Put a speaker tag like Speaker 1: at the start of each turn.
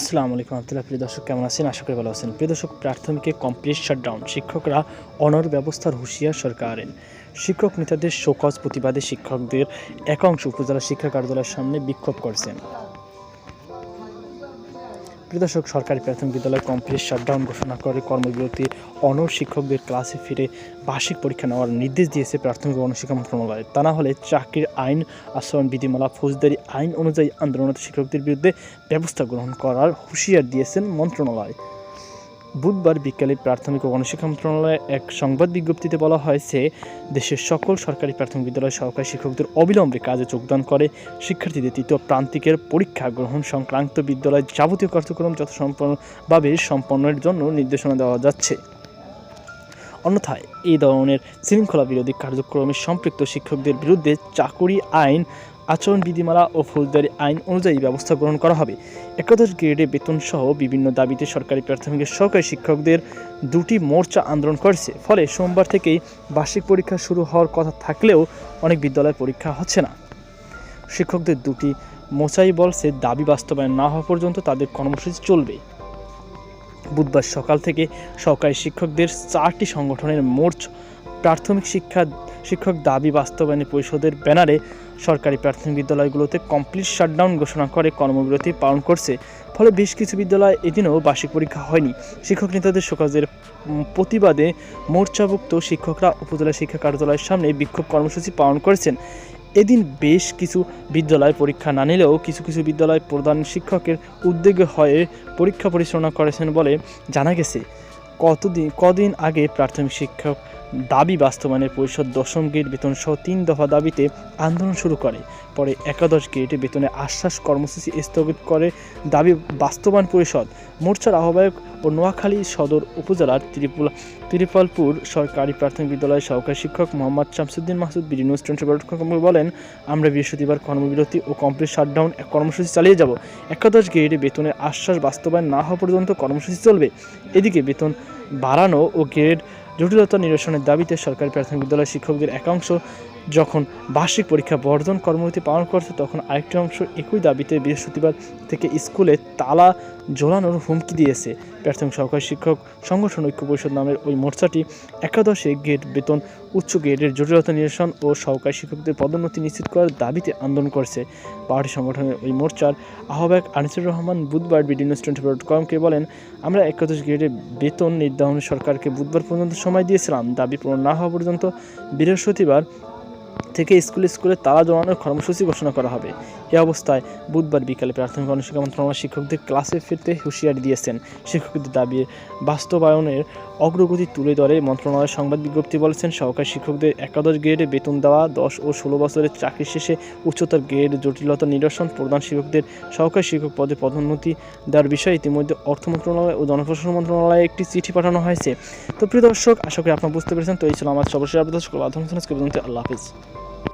Speaker 1: আসসালামু আলাইকুম আবদুল্লাহ, প্রিয় দর্শক, কেমন আছেন? আশা করি ভালো আছেন। প্রিয় দর্শক, প্রাথমিকে কমপ্লিট শাটডাউন শিক্ষকরা অনর ব্যবস্থার হুঁশিয়ার সরকারের। শিক্ষক নেতাদের শোকজ প্রতিবাদে শিক্ষকদের একাংশ উপজেলা শিক্ষা কার্যালয়ের সামনে বিক্ষোভ করছেন। প্রিয় দর্শক সরকারি প্রাথমিক বিদ্যালয় কমপ্লিট শাটডাউন ঘোষণা করে কর্মবিরতি অনর শিক্ষকদের ক্লাসে ফিরে বার্ষিক পরীক্ষা নেওয়ার নির্দেশ দিয়েছে প্রাথমিক গণশিক্ষা মন্ত্রণালয়। তা না হলে চাকরির আইন আচরণ বিধিমালা, ফৌজদারি আইন অনুযায়ী আন্দোলনরত শিক্ষকদের বিরুদ্ধে ব্যবস্থা গ্রহণ করার হুঁশিয়ার দিয়েছেন মন্ত্রণালয়। বুধবার বিকেলে প্রাথমিক ও গণশিক্ষা মন্ত্রণালয়ে এক সংবাদ বিজ্ঞপ্তিতে বলা হয়েছে, দেশের সকল সরকারি প্রাথমিক বিদ্যালয় সহকারী শিক্ষকদের অবিলম্বে কাজে যোগদান করে শিক্ষার্থীদের তৃতীয় প্রান্তিকের পরীক্ষা গ্রহণ সংক্রান্ত বিদ্যালয়ের যাবতীয় কার্যক্রম যথাসম্পন্নভাবে সম্পন্নের জন্য নির্দেশনা দেওয়া যাচ্ছে। অন্যথায় এই ধরনের শৃঙ্খলা বিরোধী কার্যক্রমে সম্পৃক্ত শিক্ষকদের বিরুদ্ধে চাকুরি আইন আচরণ, বিধিমালা ও ফৌজদারি আইন অনুযায়ী ব্যবস্থা গ্রহণ করা হবে। একাদশ গ্রেডে বেতন সহ বিভিন্ন দাবিতে সরকারি প্রাথমিকের সরকারি শিক্ষকদের দুটি মোর্চা আন্দোলন করেছে। ফলে সোমবার থেকেই বার্ষিক পরীক্ষা শুরু হওয়ার কথা থাকলেও অনেক বিদ্যালয়ে পরীক্ষা হচ্ছে না। শিক্ষকদের দুটি মোচাই বলছে, দাবি বাস্তবায়ন না হওয়া পর্যন্ত তাদের কর্মসূচি চলবে। বুধবার সকাল থেকে সহকারী শিক্ষকদের চারটি সংগঠনের মোর্চ, প্রাথমিক শিক্ষা শিক্ষক দাবি বাস্তবায়নে পরিষদের ব্যানারে সরকারি প্রাথমিক বিদ্যালয়গুলোতে কমপ্লিট শাটডাউন ঘোষণা করে কর্মবিরতি পালন করছে। ফলে বেশ কিছু বিদ্যালয় এদিনও বার্ষিক পরীক্ষা হয়নি। শিক্ষক নেতাদের শোকাজের প্রতিবাদে মোর্চাভুক্ত শিক্ষকরা উপজেলা শিক্ষা কার্যালয়ের সামনে বিক্ষোভ কর্মসূচি পালন করেছেন। এদিন বেশ কিছু বিদ্যালয় পরীক্ষা না নিলেও কিছু কিছু বিদ্যালয় প্রধান শিক্ষকের উদ্যোগে হয়ে পরীক্ষা পরিচালনা করেছেন বলে জানা গেছে। কতদিন, কদিন আগে প্রাথমিক শিক্ষক দাবি বাস্তবায়নের পরিষদ দশম গ্রেড বেতন সহ তিন দফা দাবিতে আন্দোলন শুরু করে। পরে একাদশ গ্রেডে বেতনে আশ্বাস কর্মসূচি স্থগিত করে দাবি বাস্তবায়ন পরিষদ, মোর্চার আহ্বায়ক ও নোয়াখালী সদর উপজেলার ত্রিপুল, ত্রিপালপুর সরকারি প্রাথমিক বিদ্যালয়ের সহকারী শিক্ষক Mohammad Shamsuddin Masud, BD news twenty বলেন, আমরা বৃহস্পতিবার কর্মবিরতি ও কমপ্লিট শাটডাউন কর্মসূচি চালিয়ে যাব। একাদশ গ্রেডে বেতনের আশ্বাস বাস্তবায়ন না হওয়া পর্যন্ত কর্মসূচি চলবে। এদিকে বেতন বাড়ানো ও গ্রেড জটিলতা নিরসনের দাবিতে সরকারি প্রাথমিক বিদ্যালয়ের শিক্ষকদের একাংশ যখন বার্ষিক পরীক্ষা বর্জন কর্মসূচি পালন করছে, তখন আরেকটি অংশ একই দাবিতে বৃহস্পতিবার থেকে স্কুলে তালা ঝোলানোর হুমকি দিয়েছে। প্রাথমিক সহকারী শিক্ষক সংগঠন ঐক্য পরিষদ নামের ওই মোর্চাটি একাদশে গ্রেড বেতন, উচ্চ গ্রেডের জটিলতা নিরসন ও সহকারী শিক্ষকদের পদোন্নতি নিশ্চিত করার দাবিতে আন্দোলন করছে। পাহাড়ি সংগঠনের ওই মোর্চার আহ্বায়ক আনিসুর রহমান বুধবার বিডি নিউজ টোয়েন্টি ফোর কমকে বলেন, আমরা একাদশ গ্রেডে বেতন নির্ধারণে সরকারকে বুধবার পর্যন্ত সময় দিয়েছিলাম। দাবি পূরণ না হওয়া পর্যন্ত বৃহস্পতিবার থেকে স্কুলে স্কুলে তালা জমানোর কর্মসূচি ঘোষণা করা হবে। এ অবস্থায় বুধবার বিকালে প্রাথমিক গণশিক্ষা মন্ত্রণালয় শিক্ষকদের ক্লাসে ফিরতে হুঁশিয়ারি দিয়েছেন। শিক্ষকদের দাবির বাস্তবায়নের অগ্রগতি তুলে ধরে মন্ত্রণালয়ের সংবাদ বিজ্ঞপ্তি বলেছেন, সহকারী শিক্ষকদের একাদশ গ্রেডে বেতন দেওয়া, দশ ও ষোলো বছরের চাকরি শেষে উচ্চতর গ্রেড জটিলতা নিরসন প্রধান শিক্ষকদের সহকারী শিক্ষক পদে পদোন্নতি দেওয়ার বিষয়ে ইতিমধ্যে অর্থ মন্ত্রণালয় ও জনপ্রশাসন মন্ত্রণালয়ে একটি চিঠি পাঠানো হয়েছে। তো প্রিয় দর্শক, আশা করি আপনারা বুঝতে পেরেছেন। তো এই ছিল আমার সর্বশেষ আপডেট। আল্লাহ হাফিজ।